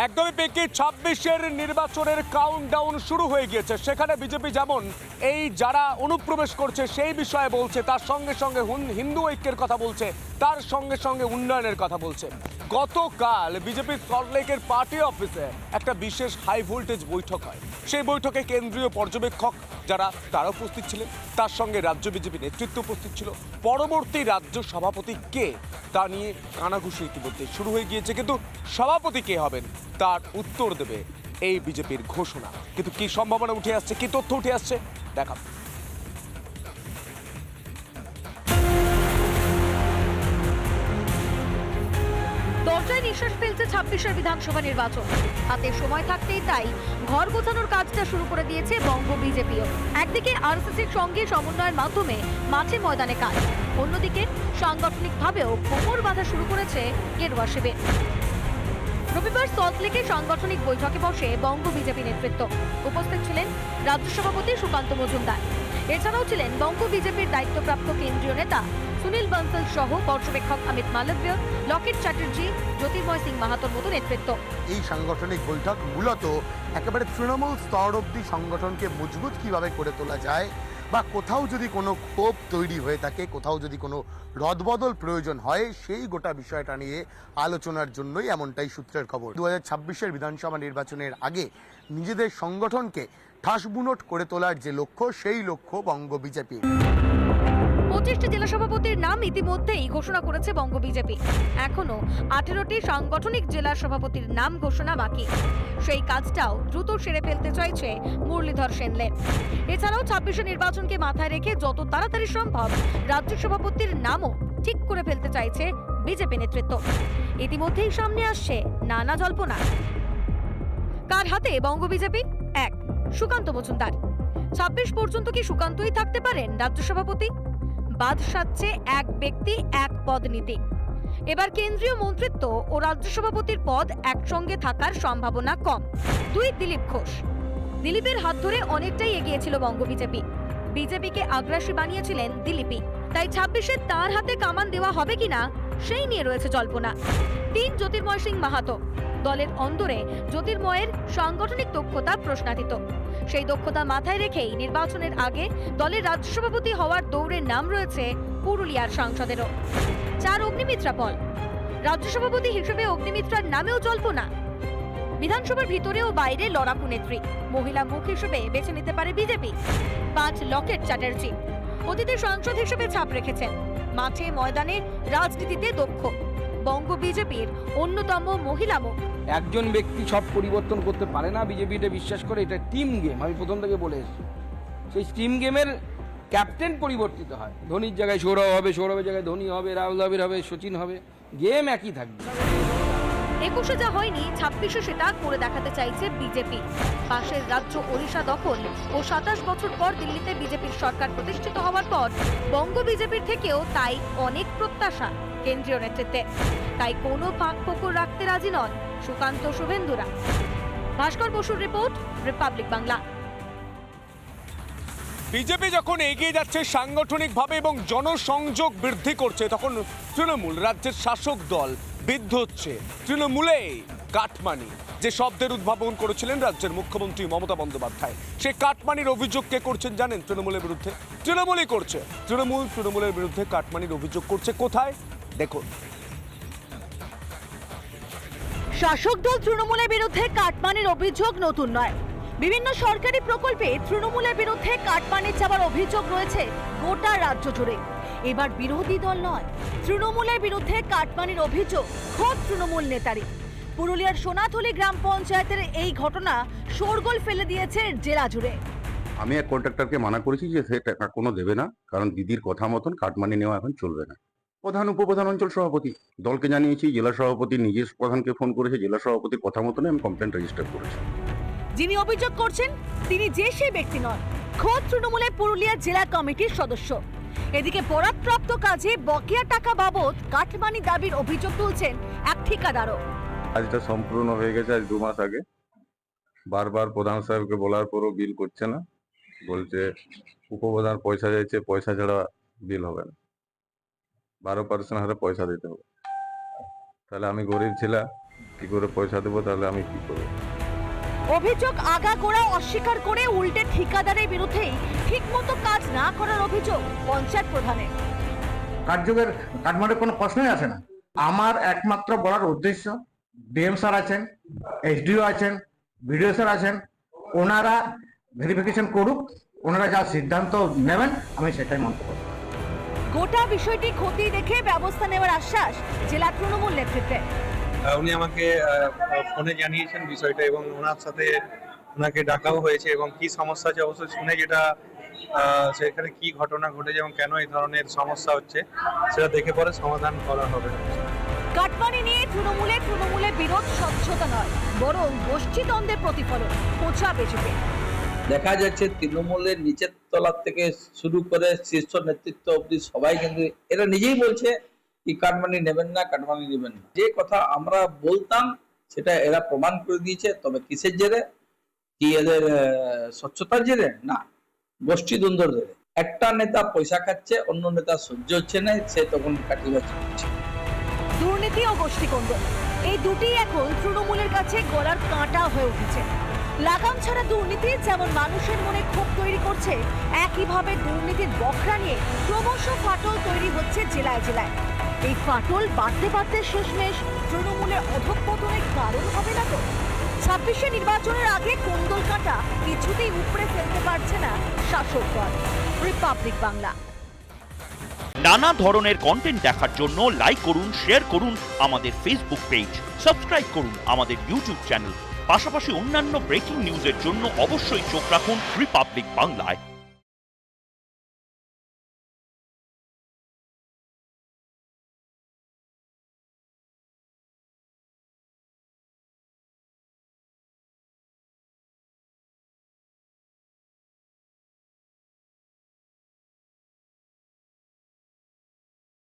একদমই পেকে ছাব্বিশের নির্বাচনের কাউন্টডাউন শুরু হয়ে গিয়েছে। সেখানে বিজেপি যেমন এই যারা অনুপ্রবেশ করছে সেই বিষয়ে বলছে, তার সঙ্গে সঙ্গে হুন- হিন্দু ঐক্যের কথা বলছে। তার সঙ্গে সঙ্গে উন্নয়নের কথা বলছে গতকাল বিজেপির সল্টলেকের পার্টি অফিসে একটা বিশেষ হাই ভোল্টেজ বৈঠক হয়। সেই বৈঠকে কেন্দ্রীয় পর্যবেক্ষক যারা তারা উপস্থিত ছিলেন। তার সঙ্গে রাজ্য বিজেপি নেতৃত্ব উপস্থিত ছিল। পরবর্তী রাজ্য সভাপতি কে, তা নিয়ে কানাঘুষি ইতিমধ্যে শুরু হয়ে গিয়েছে। কিন্তু সভাপতি কে হবেন, তার উত্তর দেবে এই বিজেপির ঘোষণা। কিন্তু কি সম্ভাবনা উঠে আসছে, কি তথ্য উঠে আসছে দেখা নিঃশ্বাস ফেলছে ছাব্বিশের বিধানসভা নির্বাচন। হাতে সময় থাকতেই তাই ঘর গোছানোর কাজটা শুরু করে দিয়েছে বঙ্গ বিজেপিও। একদিকে আরএসএসের সঙ্গে সমন্বয়ের মাধ্যমে মাঠে ময়দানে কাজ। অন্যদিকে সাংগঠনিকভাবেও কোমর বাঁধা শুরু করেছে গেরুয়া শিবির। রবিবার সল্টলেকে সাংগঠনিক বৈঠকে বসে বঙ্গ বিজেপি নেতৃত্ব। উপস্থিত ছিলেন রাজ্য সভাপতি সুকান্ত মজুমদার। এছাড়াও ছিলেন বঙ্গ বিজেপির দায়িত্বপ্রাপ্ত কেন্দ্রীয় নেতা সুনীল বনসল সহ পর্যবেক্ষক অমিত মালব্য, লকেট চ্যাটার্জি, জ্যোতির্ময় সিং মাহাতোর মতো নেতৃত্ব। এই সাংগঠনিক বৈঠক মূলত একেবারে তৃণমূল স্তর অব্দি সংগঠনকে মজবুত কীভাবে করে তোলা যায় বা কোথাও যদি কোনো ক্ষোভ তৈরি হয়ে থাকে, কোথাও যদি কোনো রদবদল প্রয়োজন হয়, সেই গোটা বিষয়টা নিয়ে আলোচনার জন্যই এমনটাই সূত্রের খবর। দু হাজার ছাব্বিশের বিধানসভা নির্বাচনের আগে নিজেদের সংগঠনকে ঠাসবুনট করে তোলার যে লক্ষ্য, সেই লক্ষ্য বঙ্গ বিজেপি। পঁচিশটি জেলা সভাপতির নাম ইতিমধ্যেই ঘোষণা করেছে বঙ্গ বিজেপি। এখনও আঠেরোটি সাংগঠনিক জেলা সভাপতির নাম ঘোষণা বাকি। সেই কাজটাও দ্রুত সেরে ফেলতে চাইছে মুরলীধর সেনলে। এছাড়াও ছাব্বিশে নির্বাচনকে মাথায় রেখে যত তাড়াতাড়ি সম্ভব রাজ্য সভাপতির নামও ঠিক করে ফেলতে চাইছে বিজেপি নেতৃত্ব। ইতিমধ্যেই সামনে আসছে নানা জল্পনা। কার হাতে বঙ্গ বিজেপি? এক। সুকান্ত মজুমদার। ছাব্বিশ পর্যন্ত কি সুকান্তই থাকতে পারেন রাজ্য সভাপতি? বাদ সাধছে এক ব্যক্তি, এক পদ নীতি। এবার কেন্দ্রীয় মন্ত্রিত্ব ও রাজ্য সভাপতির পদ একসঙ্গে থাকার সম্ভাবনা কম। দুই দিলীপ ঘোষ। দিলীপের হাত ধরে অনেকটাই এগিয়েছিল বঙ্গ বিজেপি। বিজেপিকে আগ্রাসী বানিয়েছিলেন দিলীপই। তাই ছাব্বিশে তার হাতে কামান দেওয়া হবে কিনা, সেই নিয়ে রয়েছে জল্পনা। তিন জ্যোতির্ময় সিং মাহাতো। দলের অন্দরে জ্যোতির্ময়ের সাংগঠনিক দক্ষতা প্রশ্নাতীত। সেই দক্ষতা মাথায় রেখেই নির্বাচনের আগে দলের রাজ্য সভাপতি হওয়ার দৌড়ের নাম রয়েছে পুরুলিয়ার সাংসদেরও। চার অগ্নিমিত্রা পল রাজ্য সভাপতি হিসেবে অগ্নিমিত্রার নামেও জল্পনা। বিধানসভার ভিতরে ও বাইরে লড়াকু নেত্রী। মহিলা মুখ হিসেবে বেছে নিতে পারে বিজেপি। পাঁচ লকেট চ্যাটার্জি। অতীতে সাংসদ হিসেবে ছাপ রেখেছেন। মাঠে ময়দানে রাজনীতিতে দক্ষ। বঙ্গ বিজেপির অন্যতম মহিলা মুখ। একজন ব্যক্তি সব পরিবর্তন করতে পারে না বিজেপি এটা বিশ্বাস করে এটা টিম গেম আমি প্রথম থেকে বলে এসেছি। সেই টিম গেমের ক্যাপ্টেন পরিবর্তিত হয়। ধোনির জায়গায় সৌরভ হবে, সৌরভের জায়গায় ধোনি হবে, রাহুল দ্রাবিড় হবে, সচিন হবে গেম একই থাকবে। একুশে যা হয়নি, ছাব্বিশে সেটা করে দেখাতে চাইছে বিজেপি। পাশের রাজ্য ওড়িশা দখল ও সাতাশ বছর পর দিল্লিতে বিজেপির সরকার প্রতিষ্ঠিত হওয়ার পর বঙ্গ বিজেপির থেকেও তাই অনেক প্রত্যাশা কেন্দ্রীয় নেতৃত্বে। তাই কোনো ফাঁক ফোকর রাখতে রাজি নন সুকান্ত শুভেন্দুরা। ভাস্কর বসুর রিপোর্ট, রিপাবলিক বাংলা। বিজেপি যখন এগিয়ে যাচ্ছে সাংগঠনিকভাবে এবং জনসংযোগ বৃদ্ধি করছে, তখন তৃণমূল রাজ্যের শাসক দল বিদ্ধ হচ্ছে। তৃণমূলে কাটমানি, যে শব্দের উদ্ভাবন করেছিলেন রাজ্যের মুখ্যমন্ত্রী মমতা বন্দ্যোপাধ্যায়। সেই কাটমানির অভিযোগ কে করছেন জানেন তৃণমূলের বিরুদ্ধে? তৃণমূলই করছে। তৃণমূল তৃণমূলের বিরুদ্ধে কাটমানির অভিযোগ করছে কোথায়? দেখুন। শাসক দল তৃণমূলের বিরুদ্ধে কাটমানির অভিযোগ নতুন নয়। বিভিন্ন সরকারি প্রকল্পে তৃণমূলের বিরুদ্ধে কাটমানি চাওয়ার অভিযোগ রয়েছে গোটা রাজ্য জুড়ে। এবার বিরোধী দল নয় তৃণমূলের বিরুদ্ধে কাটমানির অভিযোগ খোদ তৃণমূল নেতারই। পুরুলিয়ার সোনাথলি গ্রাম পঞ্চায়েতের এই ঘটনা শোরগোল ফেলে দিয়েছে জেলা জুড়ে। আমি এক কন্ট্রাক্টরকে মানা করেছি যে সে টাকা কোনো দেবে না কারণ দিদির কথা মতন কাটমানি নেওয়া এখন চলবে না। প্রধান উপপ্রধান অঞ্চল সভাপতি দলকে জানিয়েছি জেলা সভাপতি নিজের প্রধানকে ফোন করেছে জেলা সভাপতির কথা মতন আমি কমপ্লেন রেজিস্টার করেছি। যিনি অভিযোগ করছেন তিনি যে সেই ব্যক্তি নন খোদ তৃণমূলের পুরুলিয়া জেলা কমিটির সদস্য। এদিকে বরাদপ্রাপ্ত কাজে বকেয়া টাকা বাবদ কাটমানি দাবির অভিযোগ তুলছেন এক ঠিকাদারও। কাজটা সম্পূর্ণ হয়ে গেছে আজ দু মাস আগে। বারবার প্রধান সাহেবকে বলার পরও বিল করছে না। বলছে, উপপ্রধান পয়সা চাইছে, পয়সা ছাড়া বিল হবে না। বারো পার্সেন্ট হারে পয়সা দিতে হবে। তাহলে আমি গরিব ছিলাম, কি করে পয়সা দেবো? তাহলে আমি কি করব? অভিযোগ আগাগোড়া অস্বীকার করে উল্টে ঠিকাদারের বিরুদ্ধেই ঠিকমতো কাজ না করার অভিযোগ পঞ্চায়েত প্রধানের। কার্যকের কাটমারের কোনো প্রশ্নই আসে না। আমার একমাত্র বলার উদ্দেশ্য ডিএম স্যার আছেন এসডিও আছেন বিডিও স্যার আছেন ওনারা ভেরিফিকেশন করুক ওনারা যা সিদ্ধান্ত নেবেন আমি সেটাই মন্তব্য করব। গোটা বিষয়টি ক্ষতি দেখে ব্যবস্থা নেওয়ার আশ্বাস জেলা তৃণমূল নেতৃত্বে। উনি আমাকে ফোনে জানিয়েছেন বিষয়টা এবং ওনার সাথে ওনাকে ডাকাও হয়েছে এবং কি সমস্যা আছে অবশ্যই শুনে যেটা সেখানে কি ঘটনা ঘটেছে এবং কেন এই ধরনের সমস্যা হচ্ছে সেটা দেখে পরে সমাধান করা হবে। কাটমানি নিয়ে তৃণমূলে তৃণমূলে বিরোধ স্বচ্ছতা নয় বরং গোষ্ঠীদ্বন্দ্বের প্রতিফলন খোঁচা বিজেপি দেখা যাচ্ছে তৃণমূলের নিচের তলার থেকে শুরু করে শীর্ষ নেতৃত্ব অবধি সবাই কিন্তু এরা নিজেই বলছে কি কাটমানি নেবেন না কাটমানি নেবেন না। যে কথা আমরা বলতাম, সেটা এরা প্রমাণ করে দিয়েছে। তবে কিসের জেরে? কি এদের স্বচ্ছতার জেরে? না গোষ্ঠী দ্বন্দ্বের জেরে। একটা নেতা পয়সা খাচ্ছে, অন্য নেতা সহ্য হচ্ছে না, সে তখন কাটিবাজি করছে। দুর্নীতি ও গোষ্ঠীকন্দল। এই দুটি এখন তৃণমূলের কাছে গলার কাঁটা হয়ে উঠেছে। লাগাম ছাড়া দুর্নীতি যেমন মানুষের মনে ক্ষোভ তৈরি করছে, একইভাবে দুর্নীতির বখরা নিয়ে ক্রমশ ফাটল তৈরি হচ্ছে জেলায় জেলায়। এই ফাটল বাড়তে বাড়তে শেষমেশ তৃণমূলের অধঃপতনের কারণ হবে না তো? ছাব্বিশে নির্বাচনের আগে কোন্দল কাঁটা কিছুতেই উপড়ে ফেলতে পারছে না শাসক দল। রিপাবলিক বাংলা নানা ধরনের কন্টেন্ট দেখার জন্য লাইক করুন শেয়ার করুন আমাদের ফেসবুক পেজ সাবস্ক্রাইব করুন আমাদের ইউটিউব চ্যানেল পাশাপাশি অন্যান্য ব্রেকিং নিউজের জন্য অবশ্যই চোখ রাখুন রিপাবলিক বাংলায়